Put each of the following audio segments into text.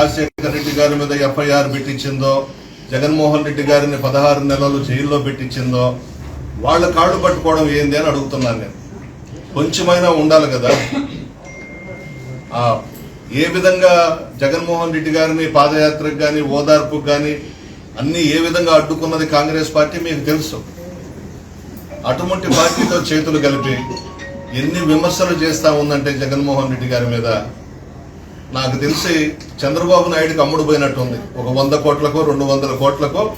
రాజశేఖర రెడ్డి గారి మీద ఎఫ్ఐఆర్ పెట్టించిందో జగన్మోహన్ రెడ్డి గారిని పదహారు నెలలు జైల్లో పెట్టించిందో వాళ్ళ కాళ్ళు పట్టుకోవడం ఏంది అని అడుగుతున్నాను నేను. కొంచెమైనా ఉండాలి కదా. ఏ విధంగా జగన్మోహన్ రెడ్డి గారిని పాదయాత్రకు కానీ ఓదార్పుకు కానీ అన్ని ఏ విధంగా అడ్డుకున్నది కాంగ్రెస్ పార్టీ మీకు తెలుసు. అటువంటి పార్టీతో చేతులు కలిపి ఎన్ని విమర్శలు చేస్తా ఉందంటే జగన్మోహన్ రెడ్డి గారి మీద నాకు తెలిసి చంద్రబాబు నాయుడుకి అమ్ముడు పోయినట్టుంది. ఒక వంద కోట్లకో రెండు వందల కోట్లకో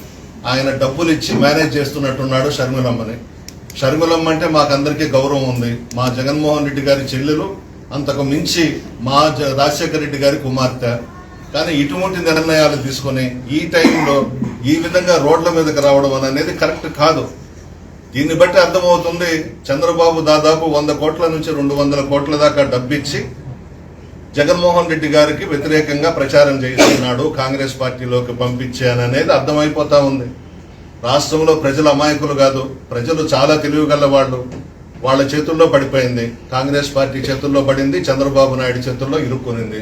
ఆయన డబ్బులు ఇచ్చి మేనేజ్ చేస్తున్నట్టున్నాడు షర్మిలమ్మని. షర్మిలమ్మ అంటే మాకందరికీ గౌరవం ఉంది. మా జగన్మోహన్ రెడ్డి గారి చెల్లెలు అంతకు మించి మా జ- రాజశేఖర రెడ్డి గారి కుమార్తె. కానీ ఇటువంటి నిర్ణయాలు తీసుకొని ఈ టైంలో ఈ విధంగా రోడ్ల మీదకి రావడం అనేది కరెక్ట్ కాదు. దీన్ని బట్టి అర్థమవుతుంది చంద్రబాబు దాదాపు వంద కోట్ల నుంచి రెండు వందల కోట్ల దాకా డబ్బిచ్చి జగన్మోహన్ రెడ్డి గారికి వ్యతిరేకంగా ప్రచారం చేస్తున్నాడు కాంగ్రెస్ పార్టీలోకి పంపించాననేది అర్థమైపోతా ఉంది. రాష్ట్రంలో ప్రజలు అమాయకులు కాదు ప్రజలు చాలా తెలివిగల వాళ్ళు వాళ్ళ చేతుల్లో పడిపోయింది. కాంగ్రెస్ పార్టీ చేతుల్లో పడింది చంద్రబాబు నాయుడు చేతుల్లో ఇరుక్కునింది.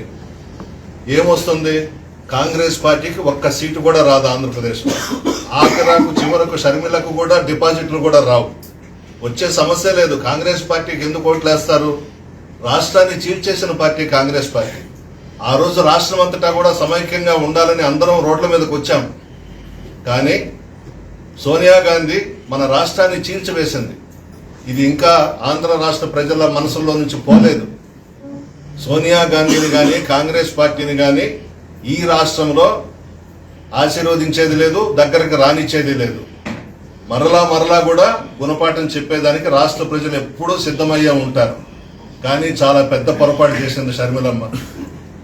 ఏమొస్తుంది? కాంగ్రెస్ పార్టీకి ఒక్క సీటు కూడా రాదు ఆంధ్రప్రదేశ్లో ఆఖరాకు చివరకు షర్మిలకు కూడా డిపాజిట్లు కూడా రావు. వచ్చే సమస్య లేదు. కాంగ్రెస్ పార్టీకి ఎందుకు ఓట్లేస్తారు? రాష్ట్రాన్ని చీల్చేసిన పార్టీ కాంగ్రెస్ పార్టీ. ఆ రోజు రాష్ట్రం అంతటా కూడా సమైక్యంగా ఉండాలని అందరం రోడ్ల మీదకి వచ్చాం. కానీ సోనియా గాంధీ మన రాష్ట్రాన్ని చీల్చివేసింది. ఇది ఇంకా ఆంధ్ర రాష్ట్ర ప్రజల మనసులో నుంచి పోలేదు. సోనియా గాంధీని కానీ కాంగ్రెస్ పార్టీని కానీ ఈ రాష్ట్రంలో ఆశీర్వదించేది లేదు దగ్గరకు రానిచ్చేది లేదు. మరలా మరలా కూడా గుణపాఠం చెప్పేదానికి రాష్ట్ర ప్రజలు ఎప్పుడూ సిద్ధమయ్యే ఉంటారు. కానీ చాలా పెద్ద పొరపాటు చేసింది షర్మిలమ్మ.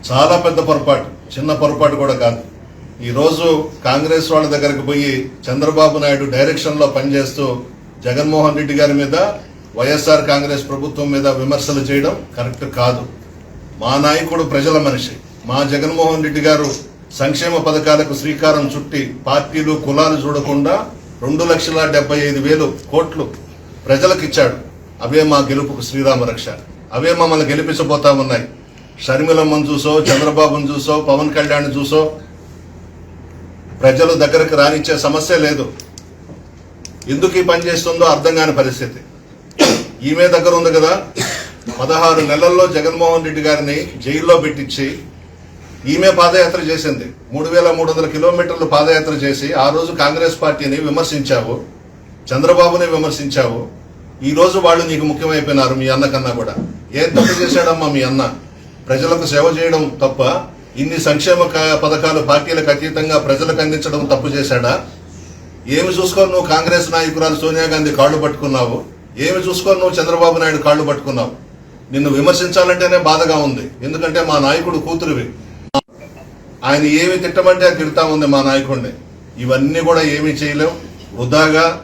చాలా పెద్ద పొరపాటు చిన్న పొరపాటు కూడా కాదు. ఈరోజు కాంగ్రెస్ వాళ్ళ దగ్గరకు పోయి చంద్రబాబు నాయుడు డైరెక్షన్లో పనిచేస్తూ జగన్మోహన్ రెడ్డి గారి మీద వైఎస్ఆర్ కాంగ్రెస్ ప్రభుత్వం మీద విమర్శలు చేయడం కరెక్ట్ కాదు. మా నాయకుడు ప్రజల మనిషి. మా జగన్మోహన్ రెడ్డి గారు సంక్షేమ పథకాలకు శ్రీకారం చుట్టి పార్టీలు కులాలు చూడకుండా రెండు లక్షల డెబ్బై ఐదు వేలు కోట్లు ప్రజలకు ఇచ్చాడు అవే మా గెలుపుకు శ్రీరామ రక్ష అవే మమ్మల్ని గెలిపించబోతా ఉన్నాయి. షర్మిలమ్మను చూసో చంద్రబాబును చూసో పవన్ కళ్యాణ్ చూసో ప్రజలు దగ్గరకు రానిచ్చే సమస్య లేదు. ఎందుకు ఈ పని చేస్తుందో అర్థం కాని పరిస్థితి. ఈమె దగ్గర ఉంది కదా పదహారు నెలల్లో జగన్మోహన్ రెడ్డి గారిని జైల్లో పెట్టించి ఈమె పాదయాత్ర చేసింది. మూడు వేల మూడు వందల కిలోమీటర్లు పాదయాత్ర చేసి ఆ రోజు కాంగ్రెస్ పార్టీని విమర్శించావు చంద్రబాబుని విమర్శించావు ఈ రోజు వాళ్ళు నీకు ముఖ్యమైపోయినారు మీ అన్న కన్నా కూడా. ఏం తప్పు చేశాడమ్మా మీ అన్న? ప్రజలకు సేవ చేయడం తప్ప ఇన్ని సంక్షేమ క- పథకాలు పార్టీలకు అతీతంగా ప్రజలకు అందించడం తప్పు చేశాడా? ఏమి చూసుకొని నువ్వు కాంగ్రెస్ నాయకురాలు సోనియా గాంధీ కాళ్ళు పట్టుకున్నావు? ఏమి చూసుకొని నువ్వు చంద్రబాబు నాయుడు కాళ్ళు పట్టుకున్నావు? నిన్ను విమర్శించాలంటేనే బాధగా ఉంది. ఎందుకంటే మా నాయకుడు కూతురువి. ఆయన ఏమి తిట్టమంటే అది తిడతా ఉంది మా నాయకుడిని. ఇవన్నీ కూడా ఏమీ చేయలేవు. వృధాగా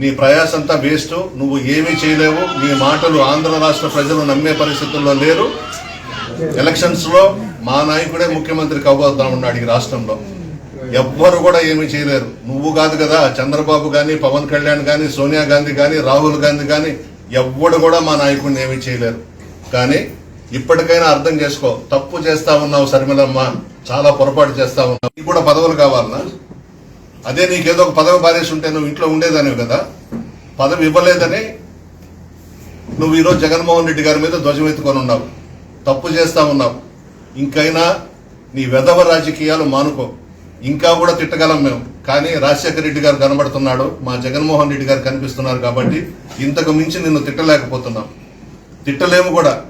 నీ ప్రయాసంతా వేస్ట్ నువ్వు ఏమీ చేయలేవు నీ మాటలు ఆంధ్ర రాష్ట్ర ప్రజలు నమ్మే పరిస్థితుల్లో లేరు. ఎలక్షన్స్లో మా నాయకుడే ముఖ్యమంత్రి కవ్వద్దా ఉన్నాడు ఈ రాష్ట్రంలో. ఎవ్వరు కూడా ఏమీ చేయలేరు. నువ్వు కాదు కదా చంద్రబాబు కానీ పవన్ కళ్యాణ్ కానీ సోనియా గాంధీ కానీ రాహుల్ గాంధీ కానీ ఎవ్వడు కూడా మా నాయకుడిని ఏమీ చేయలేరు. కానీ ఇప్పటికైనా అర్థం చేసుకో తప్పు చేస్తా ఉన్నావు శర్మిలమ్మ. చాలా పొరపాటు చేస్తా ఉన్నావు. నీకు కూడా పదవులు కావాలన్నా అదే నీకేదో ఒక పదవి పారేసి ఉంటే నువ్వు ఇంట్లో ఉండేదానివి కదా. పదవి ఇవ్వలేదని నువ్వు ఈరోజు జగన్మోహన్ రెడ్డి గారి మీద ధ్వజమెత్తుకొని ఉన్నావు. తప్పు చేస్తా ఉన్నావు. ఇంకైనా నీ వెధవ రాజకీయాలు మానుకో. ఇంకా కూడా తిట్టగలం మేము. కానీ రాజశేఖర రెడ్డి గారు కనబడుతున్నాడు. మా జగన్మోహన్ రెడ్డి గారు కనిపిస్తున్నారు కాబట్టి ఇంతకు మించి నిన్ను తిట్టలేకపోతున్నాం. తిట్టలేము కూడా.